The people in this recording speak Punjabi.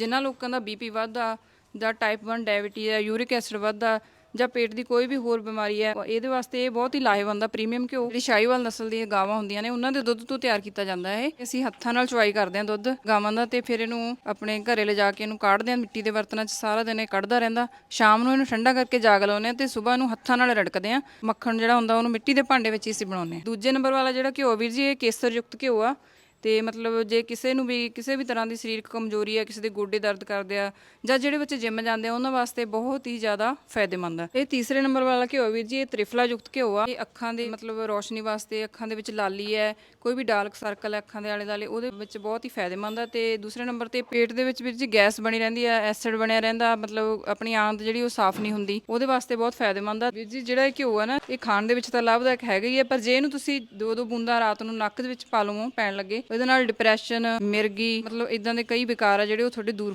ਜਿਨ੍ਹਾਂ ਲੋਕਾਂ ਦਾ ਬੀਪੀ ਵੱਧਦਾ ਜਾਂ ਟਾਈਪ 1 ਡਾਇਬੀਟੀਜ਼ ਹੈ ਯੂਰਿਕ ਐਸਿਡ ਵੱਧਦਾ, ਜਾਂ ਪੇਟ ਦੀ ਕੋਈ ਵੀ ਹੋਰ ਬਿਮਾਰੀ ਹੈ, ਇਹਦੇ ਵਾਸਤੇ ਇਹ ਬਹੁਤ ਹੀ ਲਾਹੇਵੰਦ ਆ ਪ੍ਰੀਮੀਅਮ ਘਿਓ। ਜਿਹੜੀ ਸ਼ਾਹੀਵਾਲ ਨਸਲ ਦੀਆਂ ਗਾਵਾਂ ਹੁੰਦੀਆਂ ਨੇ, ਉਹਨਾਂ ਦੇ ਦੁੱਧ ਤੋਂ ਤਿਆਰ ਕੀਤਾ ਜਾਂਦਾ ਹੈ। ਅਸੀਂ ਹੱਥਾਂ ਨਾਲ ਚੁਆਈ ਕਰਦੇ ਹਾਂ ਦੁੱਧ ਗਾਵਾਂ ਦਾ ਤੇ ਫਿਰ ਇਹਨੂੰ ਆਪਣੇ ਘਰੇ ਲਿਜਾ ਕੇ ਇਹਨੂੰ ਕਾਢਦੇ ਹਾਂ, ਮਿੱਟੀ ਦੇ ਬਰਤਨਾਂ 'ਚ ਸਾਰਾ ਦਿਨ ਇਹ ਕੱਢਦਾ ਰਹਿੰਦਾ। ਸ਼ਾਮ ਨੂੰ ਇਹਨੂੰ ਠੰਡਾ ਕਰਕੇ ਜਾਗ ਲਾਉਂਦੇ ਹਾਂ ਤੇ ਸਵੇਰ ਨੂੰ ਹੱਥਾਂ ਨਾਲ ਰੜਕਦੇ ਹਾਂ। ਮੱਖਣ ਜਿਹੜਾ ਹੁੰਦਾ, ਉਹਨੂੰ ਮਿੱਟੀ ਦੇ ਭਾਂਡੇ ਵਿੱਚ ਹੀ ਅਸੀਂ ਬਣਾਉਂਦੇ ਹਾਂ। ਦੂਜੇ ਨੰਬਰ ਵਾਲਾ ਜਿਹੜਾ ਘਿਓ, ਵੀਰ ਜੀ, ਇਹ ਕੇਸਰ ਯੁਕਤ ਘਿਓ ਆ ਤੇ ਮਤਲਬ ਜੇ ਕਿਸੇ ਨੂੰ ਵੀ, ਕਿਸੇ ਵੀ ਤਰ੍ਹਾਂ ਦੀ ਸਰੀਰਕ ਕਮਜ਼ੋਰੀ ਹੈ ਕਿਸੇ ਦੇ ਗੋਡੇ ਦਰਦ ਕਰਦੇ ਆ ਜਾਂ ਜਿਹੜੇ ਬੱਚੇ ਜਿਮ ਜਾਂਦੇ ਆ, ਉਹਨਾਂ ਵਾਸਤੇ ਬਹੁਤ ਹੀ ਜ਼ਿਆਦਾ ਫਾਇਦੇਮੰਦ ਆ। ਇਹ ਤੀਸਰੇ ਨੰਬਰ ਵਾਲਾ ਘਿਓ ਵੀਰ ਜੀ, ਇਹ ਤ੍ਰਿਫਲਾ ਯੁਕਤ ਘਿਓ ਆ। ਇਹ ਅੱਖਾਂ ਦੇ ਮਤਲਬ ਰੋਸ਼ਨੀ ਵਾਸਤੇ, ਅੱਖਾਂ ਦੇ ਵਿੱਚ ਲਾਲੀ ਹੈ, ਕੋਈ ਵੀ ਡਾਰਕ ਸਰਕਲ ਹੈ, ਅੱਖਾਂ ਦੇ ਆਲੇ ਦੁਆਲੇ ਉਹਦੇ ਵਿੱਚ ਬਹੁਤ ਹੀ ਫਾਇਦੇਮੰਦ ਆ। ਤੇ ਦੂਸਰੇ ਨੰਬਰ ਤੇ ਪੇਟ ਦੇ ਵਿੱਚ ਵੀਰ ਜੀ ਗੈਸ ਬਣੀ ਰਹਿੰਦੀ ਆ, ਐਸਿਡ ਬਣਿਆ ਰਹਿੰਦਾ, ਮਤਲਬ ਆਪਣੀ ਆਂਤ ਜਿਹੜੀ ਉਹ ਸਾਫ਼ ਨਹੀਂ ਹੁੰਦੀ, ਉਹਦੇ ਵਾਸਤੇ ਬਹੁਤ ਫਾਇਦੇਮੰਦ ਆ। ਵੀਰ ਜੀ, ਜਿਹੜਾ ਇਹ ਘਿਓ ਆ ਨਾ, ਇਹ ਖਾਣ ਦੇ ਵਿੱਚ ਤਾਂ ਲਾਭਦਾਇਕ ਹੈਗਾ ਹੀ ਹੈ ਪਰ ਜੇ ਇਹਨੂੰ ਤੁਸੀਂ ਦੋ ਦੋ ਬੂੰਦਾਂ ਰਾਤ ਨੂੰ ਨੱਕ ਦੇ ਵਿੱਚ ਪਾ ਲਵੋ, ਪੈਣ ਲੱਗੇ ਉਹਦੇ ਨਾਲ ਡਿਪਰੈਸ਼ਨ ਮਿਰਗੀ ਮਤਲਬ ਇਦਾਂ ਦੇ ਕਈ ਵਿਕਾਰ ਆ ਜਿਹੜੇ ਉਹ ਤੁਹਾਡੇ ਦੂਰ